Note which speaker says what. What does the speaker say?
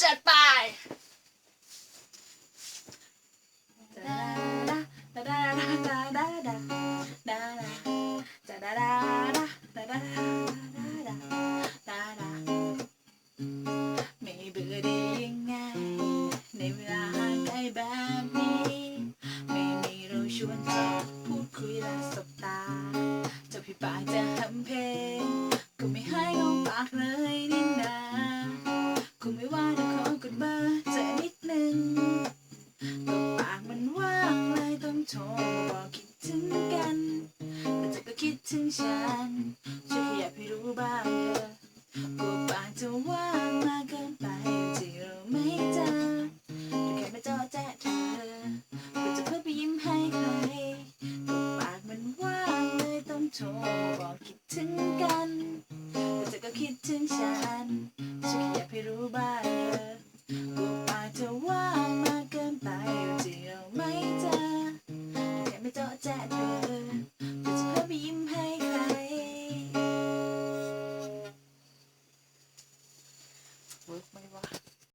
Speaker 1: จัดไปไม่เบื่อได้ยังไง ในเวลาห่างไกลแบบนี้ ไม่มีเราชวนเธอพูดคุยและ โทรมาบอกคิดถึงกันแต่เธอก็คิดถึงฉันช่วยขยับให้รู้บ้างเถอะกลัวปากจะว่างมากเกินไปที่เราไม่เจอแต่แค่ไม่จอแจ๊เธอก็จะเพื่อไปยิ้มให้ใครก็ปากมันว่างเลยต้องโทรบอกคิดถึงกันแต่เธอก็คิดถึงฉันช่วยขยับให้รู้บ้าง จาะแจะเธอเพื่อจะเพิ่มยิ้มให้ใครเวิร์กไหมวะ